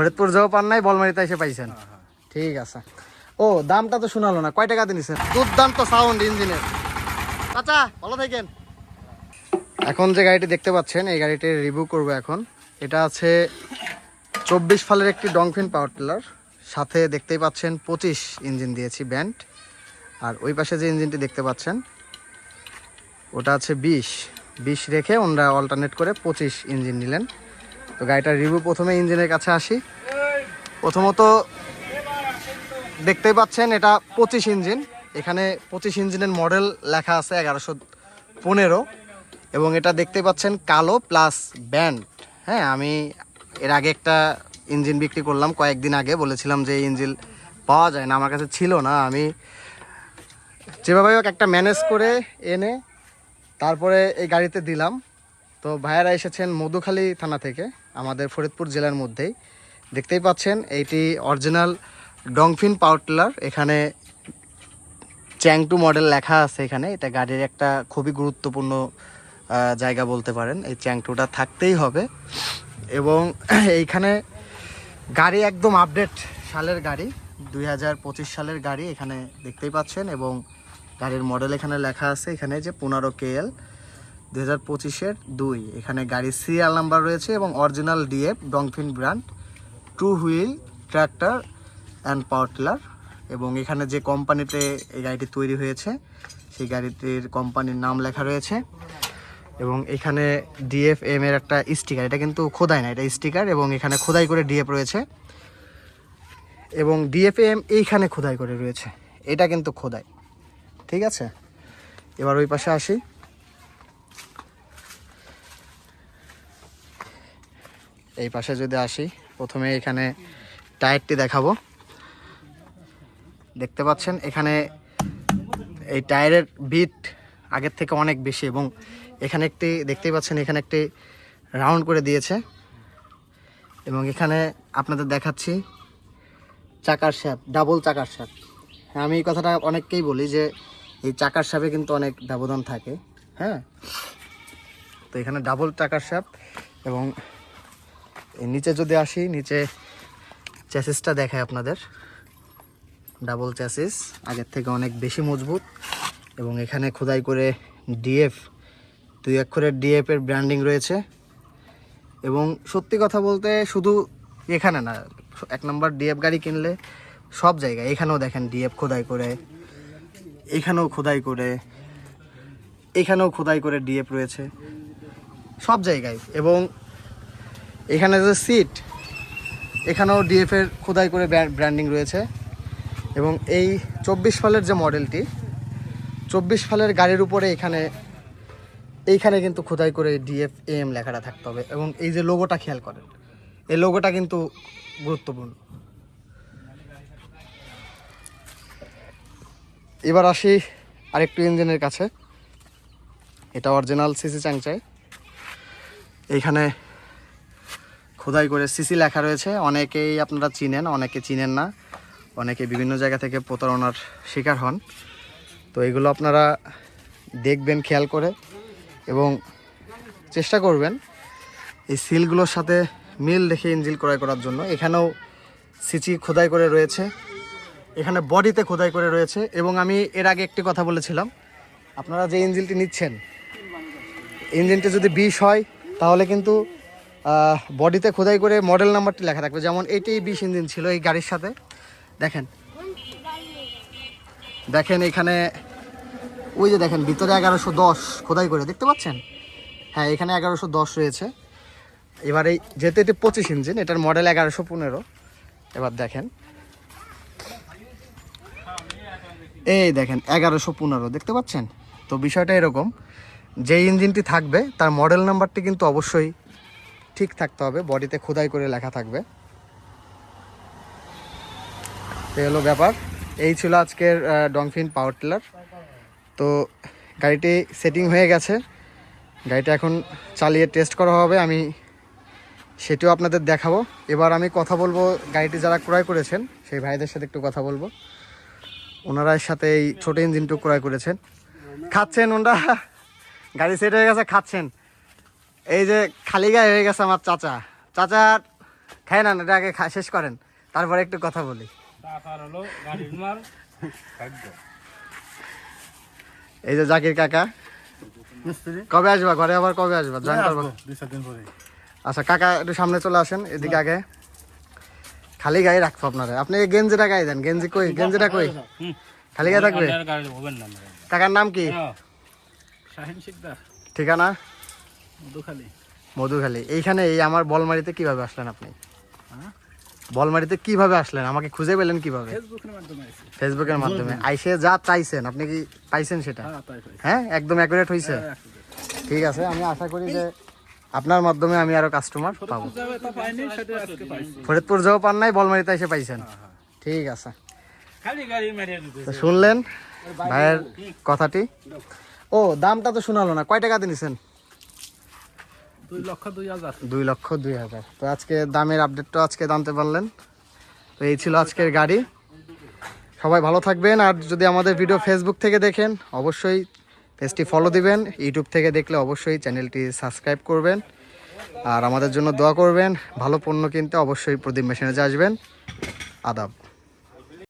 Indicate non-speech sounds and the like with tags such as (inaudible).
ফরিদপুর যাও পান নাই বলমারিতে এসে পাইছেন। ঠিক আছে। ও দামটা তো শোনালো না কয় টাকা দিয়েছেন দুর্দান্ত সাউন্ড ইঞ্জিনের। আচ্ছা ভালো থাকেন। এখন যে গাড়িটি দেখতে পাচ্ছেন এই গাড়িটির রিভিউ করব এখন। এটা আছে চব্বিশ ফালের একটি ডংফিন পাওয়ার টিলার। সাথে দেখতেই পাচ্ছেন পঁচিশ ইঞ্জিন দিয়েছি ব্যান্ড। আর ওই পাশে যে ইঞ্জিনটি দেখতে পাচ্ছেন ওটা আছে বিশ। বিশ রেখে ওনারা অল্টারনেট করে পঁচিশ ইঞ্জিন নিলেন। তো গাড়িটার রিভিউ প্রথমে ইঞ্জিনের কাছে আসি। প্রথমত দেখতেই পাচ্ছেন এটা পঁচিশ ইঞ্জিন। এখানে পঁচিশ ইঞ্জিনের মডেল লেখা আছে এগারোশো পনেরো। এবং এটা দেখতে পাচ্ছেন কালো প্লাস ব্যান্ড হ্যাঁ আমি এর আগে একটা ইঞ্জিন বিক্রি করলাম কয়েকদিন আগে। বলেছিলাম যে এই ইঞ্জিন পাওয়া যায় না, আমার কাছে ছিল না। আমি যেভাবে হোক একটা ম্যানেজ করে এনে তারপরে এই গাড়িতে দিলাম। তো ভাইয়ারা এসেছেন মধুখালী থানা থেকে, আমাদের ফরিদপুর জেলার মধ্যেই। দেখতেই পাচ্ছেন এইটি অরিজিনাল ডংফিন পাওয়ার টিলার এখানে চ্যাংটু মডেল লেখা আছে এখানে। এটা গাড়ির একটা খুবই গুরুত্বপূর্ণ জায়গা বলতে পারেন। এই চ্যাং চ্যাংটুটা থাকতেই হবে। এবং (clears throat) এইখানে গাড়ি একদম আপডেট সালের গাড়ি, দুই হাজার পঁচিশ সালের গাড়ি এখানে দেখতেই পাচ্ছেন। এবং গাড়ির মডেল এখানে লেখা আছে, এখানে যে পনেরো কেএল দুই হাজার পঁচিশের দুই। এখানে গাড়ির সিরিয়াল নাম্বার রয়েছে এবং original DF Dongfeng brand two wheel tractor and power tiller এবং এখানে যে কোম্পানিতে এই গাড়িটি তৈরি হয়েছে, সেই গাড়িটির কোম্পানির নাম লেখা রয়েছে। এবং এখানে ডিএফ এম এর একটা স্টিকার এটা কিন্তু খোদাই না, এটা স্টিকার এবং এখানে খোদাই করে ডিএফ রয়েছে। এবং ডিএফ এম এইখানে খোদাই করে রয়েছে, এটা কিন্তু খোদাই। ঠিক আছে? এবার ওই পাশে আসি। এই পাশে যদি আসি, প্রথমে এখানে টায়ারটি দেখাবো। দেখতে পাচ্ছেন, এখানে এই টায়ারের বিট আগের থেকে অনেক বেশি এবং এখানে একটি, দেখতেই পাচ্ছেন, এখানে একটি রাউন্ড করে দিয়েছে। এবং এখানে আপনাদের দেখাচ্ছি চাকার শ্যাপ ডাবল চাকার শ্যাপ হ্যাঁ আমি এই কথাটা অনেককেই বলি যে, এই চাকার শ্যাপে কিন্তু অনেক ব্যবধান থাকে। হ্যাঁ তো এখানে ডাবল চাকার শ্যাপ এবং নিচে যদি আসি, নিচে চ্যাসিসটা দেখায় আপনাদের। ডাবল চ্যাসিস আগের থেকে অনেক বেশি মজবুত। এবং এখানে খোদাই করে ডিএফ দুই অক্ষরের ডিএফ এর ব্র্যান্ডিং রয়েছে। এবং সত্যি কথা বলতে শুধু এখানে না, এক নম্বর ডিএফ গাড়ি কিনলে সব জায়গায়, এখানেও দেখেন ডিএফ খোদাই করে, এখানেও খোদাই করে, এখানেও খোদাই করে ডিএফ রয়েছে। সব জায়গায়। এবং এখানে যে সিট এখানেও ডিএফ এর খোদাই করে ব্র্যান্ডিং রয়েছে। এবং এই চব্বিশ ফালের যে মডেলটি চব্বিশ ফালের গাড়ির উপরে এখানে, এইখানে কিন্তু খোদাই করে ডিএফ এম লেখাটা থাকতে হবে। এবং এই যে লোগোটা খেয়াল করেন, এই লোগোটা কিন্তু গুরুত্বপূর্ণ। এবার আসি আরেকটু ইঞ্জিনের কাছে। এটা অরিজিনাল সিসি চাংচাই এইখানে খোদাই করে সিসি লেখা রয়েছে। অনেকেই আপনারা চিনেন, অনেকে চিনেন না। অনেকে বিভিন্ন জায়গা থেকে প্রতারণার শিকার হন। তো এগুলো আপনারা দেখবেন, খেয়াল করে এবং চেষ্টা করবেন এই সিলগুলোর সাথে মিল রেখে ইঞ্জিল ক্রয় করার জন্য। এখানেও সিচি খোদাই করে রয়েছে। এখানে বডিতে খোদাই করে রয়েছে এবং আমি এর আগে একটি কথা বলেছিলাম। আপনারা যে ইঞ্জিলটি নিচ্ছেন ইঞ্জিনটি যদি বিষ হয়, তাহলে কিন্তু বডিতে খোদাই করে মডেল নাম্বারটি লেখা থাকবে। যেমন এইটি বিশ ইঞ্জিন ছিল এই গাড়ির সাথে। দেখেন। দেখেন এখানে, ওই যে দেখেন, ভিতরে এগারোশো দশ খোদাই করে, দেখতে পাচ্ছেন? হ্যাঁ এখানে এগারোশো দশ রয়েছে। এবার এই যেহেতু এটি পঁচিশ ইঞ্জিন, এটার মডেল এগারোশো পনেরো। এবার দেখেন। এই দেখেন, এগারোশো পনেরো, দেখতে পাচ্ছেন? তো বিষয়টা এরকম যে ইঞ্জিনটি থাকবে, তার মডেল নাম্বারটি কিন্তু অবশ্যই ঠিক থাকতে হবে, বডিতে খোদাই করে লেখা থাকবে। এই হলো ব্যাপার। এই ছিল আজকের ডংফিন পাওয়ার টিলার। তো গাড়িটি সেটিং হয়ে গেছে। গাড়িটা এখন চালিয়ে টেস্ট করা হবে, আমি সেটিও আপনাদের দেখাবো। এবার আমি কথা বলব গাড়িটি যারা ক্রয় করেছেন, সেই ভাইদের সাথে একটু কথা বলব। ওনারা সাথে এই ছোট ইঞ্জিনটু ক্রয় করেছেন। খাচ্ছেন ওনারা? গাড়ি সেট হয়ে গেছে, খাচ্ছেন। এই যে খালি গায়ে হয়ে গেছে আমার চাচা। চাচা খাই না এটা আগে শেষ করেন। তারপরে একটু কথা বলি। এই যে জাকির কাকা। কবে আসবা? ঘরে আবার কবে আসবা? জয়েন করব। আচ্ছা কাকা একটু সামনে চলে আসেন এদিকে আগে। খালি গায়ে রাখব আপনারা। আপনি গেঞ্জিটা গায়ে দেন। গেঞ্জি কই? গেঞ্জিটা কই? খালি গায়ে থাকবে। কাকার নাম কি? ঠিকানা? মধুখালী। মধুখালী। এইখানে এই আমার বলমারিতে কীভাবে আসলেন আপনি? হ্যাঁ? বলমারিতে কীভাবে আসলেন? আমাকে খুঁজে পেলেন কীভাবে? ফেসবুকের মাধ্যমে আইসে যা চাইছেন আপনি কি পাইছেন সেটা? হ্যাঁ হ্যাঁ একদম অ্যাকুরেট হয়েছে ঠিক আছে আমি আশা করি যে আপনার মাধ্যমে আমি আরও কাস্টমার পাবো। ফরিদপুর যাও পান নাই বলমারিতে এসে পাইছেন। ঠিক আছে। শুনলেন ভাইয়ের কথাটি? ও দামটা তো শোনালো না। কয় টাকা দিয়েছেন দুই লক্ষ দুই হাজার দুই লক্ষ দুই হাজার। তো আজকে দামের আপডেটটা আজকে জানতে পারলেন। তো এই ছিল আজকের গাড়ি। সবাই ভালো থাকবেন, আর যদি আমাদের ভিডিও ফেসবুক থেকে দেখেন, অবশ্যই পেজটি ফলো দিবেন। ইউটিউব থেকে দেখলে অবশ্যই চ্যানেলটি সাবস্ক্রাইব করবেন। আর আমাদের জন্য দোয়া করবেন, ভালো পণ্য কিনতে অবশ্যই প্রদীপ মেশিনে আসবেন। আদাব।